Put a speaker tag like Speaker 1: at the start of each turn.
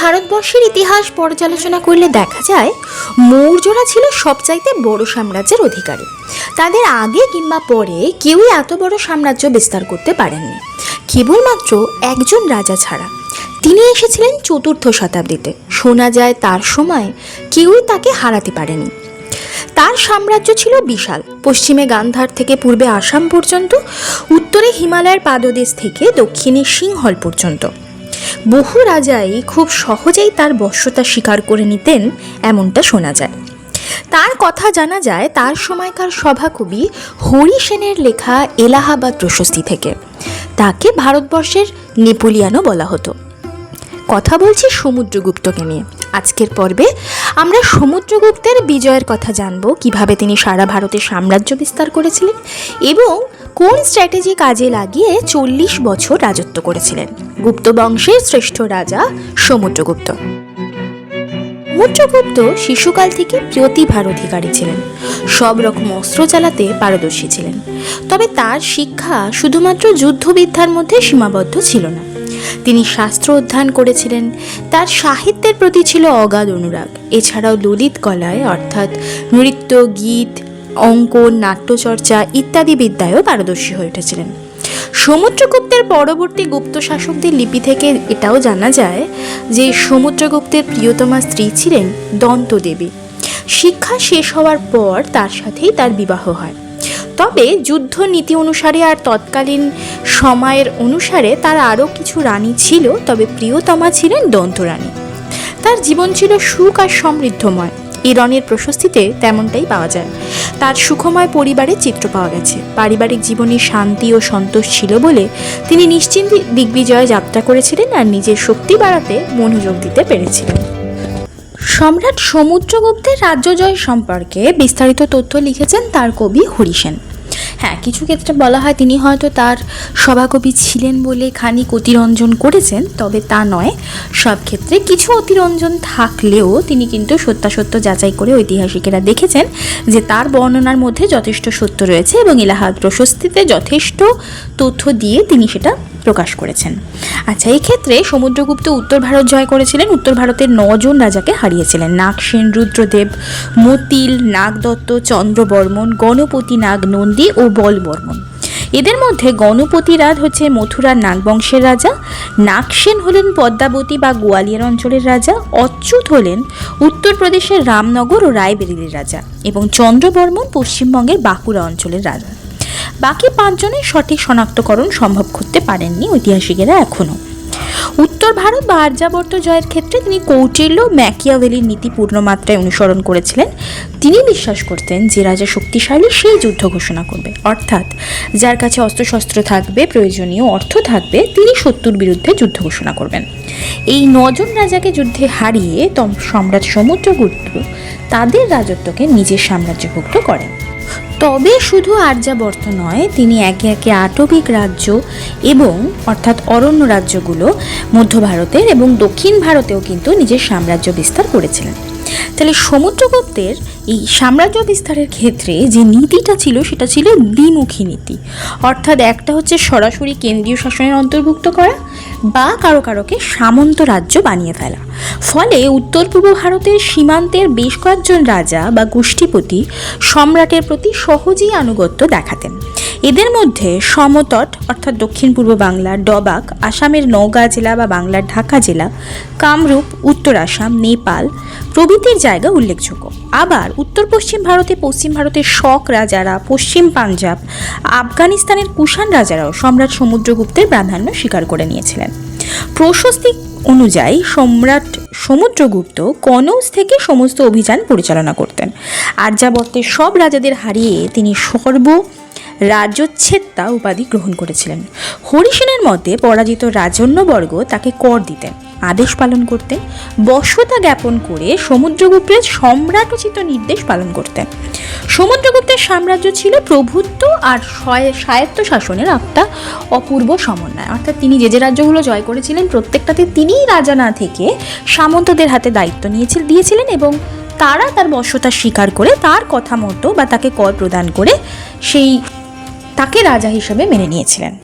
Speaker 1: ভারতবর্ষের ইতিহাস পর্যালোচনা করলে দেখা যায়, মৌর্যরা ছিল সবচাইতে বড় সাম্রাজ্যের অধিকারী। তাদের আগে কিংবা পরে কেউই এত বড় সাম্রাজ্য বিস্তার করতে পারেননি। কেবলমাত্র একজন রাজা ছাড়া। তিনি এসেছিলেন চতুর্থ শতাব্দীতে। শোনা যায় তার সময় কেউই তাকে হারাতে পারেনি। তার সাম্রাজ্য ছিল বিশাল। পশ্চিমে গান্ধার থেকে পূর্বে আসাম পর্যন্ত, উত্তরে হিমালয়ের পাদদেশ থেকে দক্ষিণে সিংহল পর্যন্ত। বহু রাজাই খুব সহজেই তার বশ্যতা স্বীকার করে নিতেন, এমনটা শোনা যায়। তার কথা জানা যায়, তার সময়কার সভাকবি হরি সেনের লেখা এলাহাবাদ প্রশস্তি থেকে। তাকে ভারতবর্ষের নেপোলিয়ানও বলা হতো। কথা বলছি সমুদ্রগুপ্তকে নিয়ে। আজকের পর্বে আমরা সমুদ্রগুপ্তের বিজয়ের কথা জানব, কীভাবে তিনি সারা ভারতে সাম্রাজ্য বিস্তার করেছিলেন এবং কোন স্ট্র্যাটেজি কাজে লাগিয়ে চল্লিশ বছর রাজত্ব করেছিলেন। গুপ্ত বংশের শ্রেষ্ঠ রাজা সমুদ্রগুপ্ত। সমুদ্রগুপ্ত শিশুকাল থেকে প্রতিভার অধিকারী ছিলেন। সব রকম অস্ত্র চালাতে পারদর্শী ছিলেন। তবে তার শিক্ষা শুধুমাত্র যুদ্ধবিদ্যার মধ্যে সীমাবদ্ধ ছিল না। তিনি শাস্ত্র অধ্যয়ন করেছিলেন। তার সাহিত্যের প্রতি ছিল অগাধ অনুরাগ। এছাড়াও ললিত কলায়, অর্থাৎ নৃত্য, গীত, অঙ্কন, নাট্যচর্চা ইত্যাদি বিদ্যায়ও পারদর্শী হয়ে উঠেছিলেন। সমুদ্রগুপ্তের পরবর্তী গুপ্ত শাসকদের লিপি থেকে এটাও জানা যায় যে সমুদ্রগুপ্তের প্রিয়তমা স্ত্রী ছিলেন দন্তদেবী। শিক্ষা শেষ হওয়ার পর তার সাথেই তার বিবাহ হয়। তবে যুদ্ধ নীতি অনুসারে আর তৎকালীন সময়ের অনুসারে তার আরও কিছু রানী ছিল, তবে প্রিয়তমা ছিলেন দন্তরানী তার জীবন ছিল সুখ আর সমৃদ্ধময়। ইরনের প্রশস্তিতে তেমনটাই পাওয়া যায়। তার সুখময় পরিবারের চিত্র পাওয়া গেছে। পারিবারিক জীবনে শান্তি ও সন্তোষ ছিল বলে তিনি নিশ্চিন্তে দিগ্বিজয়ে যাত্রা করেছিলেন আর নিজের শক্তি বাড়াতে মনোযোগ দিতে পেরেছিলেন। সম্রাট সমুদ্রগুপ্তের রাজ্য জয় সম্পর্কে বিস্তারিত তথ্য লিখেছেন তার কবি হরিসেন। হ্যাঁ কিছু ক্ষেত্রে বলা হয় তিনি হয়তো তার সভাকবি ছিলেন বলে খানিক অতিরঞ্জন করেছেন, তবে তা নয়। সব ক্ষেত্রে কিছু অতিরঞ্জন থাকলেও তিনি কিন্তু সত্যাসত্য যাচাই করে ঐতিহাসিকেরা দেখেছেন যে তার বর্ণনার মধ্যে যথেষ্ট সত্য রয়েছে এবং এলাহাদ প্রশস্তিতে যথেষ্ট তথ্য দিয়ে তিনি সেটা প্রকাশ করেছেন। আচ্ছা এই ক্ষেত্রে সমুদ্রগুপ্ত উত্তর ভারত জয় করেছিলেন। উত্তর ভারতের নজন রাজাকে হারিয়েছিলেন। নাগসেন রুদ্রদেব, মতিল নাগদত্ত চন্দ্রবর্মন, গণপতি নাগ নন্দী ও বলবর্মন। এদের মধ্যে গণপতি রাজ হচ্ছে মথুরার নাগবংশের রাজা নাগসেন হলেন পদ্মাবতী বা গোয়ালিয়র অঞ্চলের রাজা, অচ্যুত হলেন উত্তরপ্রদেশের রামনগর ও রায়বেরিলির রাজা এবং চন্দ্রবর্মন পশ্চিমবঙ্গের বাঁকুড়া অঞ্চলের রাজা। বাকি পাঁচজনের সঠিক শনাক্তকরণ সম্ভব করতে পারেননি ঐতিহাসিকেরা এখনও উত্তর ভারত বা আর্যাবর্ত জয়ের ক্ষেত্রে তিনি কৌটিল্য ম্যাকিয়াভেলির নীতি পূর্ণমাত্রায় অনুসরণ করেছিলেন। তিনি বিশ্বাস করতেন যে রাজা শক্তিশালী সেই যুদ্ধ ঘোষণা করবে। অর্থাৎ যার কাছে অস্ত্রশস্ত্র থাকবে, প্রয়োজনীয় অর্থ থাকবে, তিনি শত্রুর বিরুদ্ধে যুদ্ধ ঘোষণা করবেন। এই নজন রাজাকে যুদ্ধে হারিয়ে সম্রাট সমুদ্রগুপ্ত তাদের রাজত্বকে নিজের সাম্রাজ্যভুক্ত করেন। তবে শুধু আর্যাবর্ত নয়, তিনি একে একে আটবিক রাজ্য এবং অর্থাৎ অরণ্য রাজ্যগুলো মধ্য ভারতের এবং দক্ষিণ ভারতেও কিন্তু নিজের সাম্রাজ্য বিস্তার করেছিলেন। তাহলে সমুদ্রগুপ্তের এই সাম্রাজ্য বিস্তারের ক্ষেত্রে যে নীতিটা ছিল, সেটা ছিল দ্বিমুখী নীতি। অর্থাৎ একটা হচ্ছে সরাসরি কেন্দ্রীয় শাসনের অন্তর্ভুক্ত করা বা কারও কারোকে সামন্ত রাজ্য বানিয়ে ফেলা। ফলে উত্তর পূর্ব ভারতের সীমান্তের বেশ কয়েকজন রাজা বা গোষ্ঠীপতি সম্রাটের প্রতি সহজেই আনুগত্য দেখাতেন। এদের মধ্যে সমতট, অর্থাৎ দক্ষিণ পূর্ব বাংলার ডবাক, আসামের নওগাঁ জেলা বা বাংলার ঢাকা জেলা, কামরূপ, উত্তর আসাম, নেপাল প্রভৃতির জায়গা উল্লেখযোগ্য। আবার উত্তর পশ্চিম ভারতে, পশ্চিম ভারতের শক রাজারা, পশ্চিম পাঞ্জাব, আফগানিস্তানের কুষাণ রাজারাও সম্রাট সমুদ্রগুপ্তের প্রাধান্য স্বীকার করে নিয়েছিলেন। প্রশস্তি অনুযায়ী সম্রাট সমুদ্রগুপ্ত কনৌজ থেকে সমস্ত অভিযান পরিচালনা করতেন। আর্যাবর্তের সব রাজাদের হারিয়ে তিনি সর্ব রাজচ্ছেত্তা উপাধি গ্রহণ করেছিলেন। হরিসেনের মতে পরাজিত রাজন্যবর্গ তাকে কর দিতেন, আদেশ পালন করতেন বশ্যতা জ্ঞাপন করে সমুদ্রগুপ্তের সম্রাটোচিত নির্দেশ পালন করতেন। সমুদ্রগুপ্তের সাম্রাজ্য ছিল প্রভুত্ব আর স্বায়ত্ত শাসনের একটা অপূর্ব সমন্বয়। অর্থাৎ তিনি যে যে রাজ্যগুলো জয় করেছিলেন, প্রত্যেকটাতে তিনিই রাজা না থেকে সামন্তদের হাতে দায়িত্ব নিয়েছিল, দিয়েছিলেন এবং তারা তার বশ্যতা স্বীকার করে তার কথা মতো বা তাকে কর প্রদান করে সেই তাকে রাজা হিসেবে মেনে নিয়েছিলেন।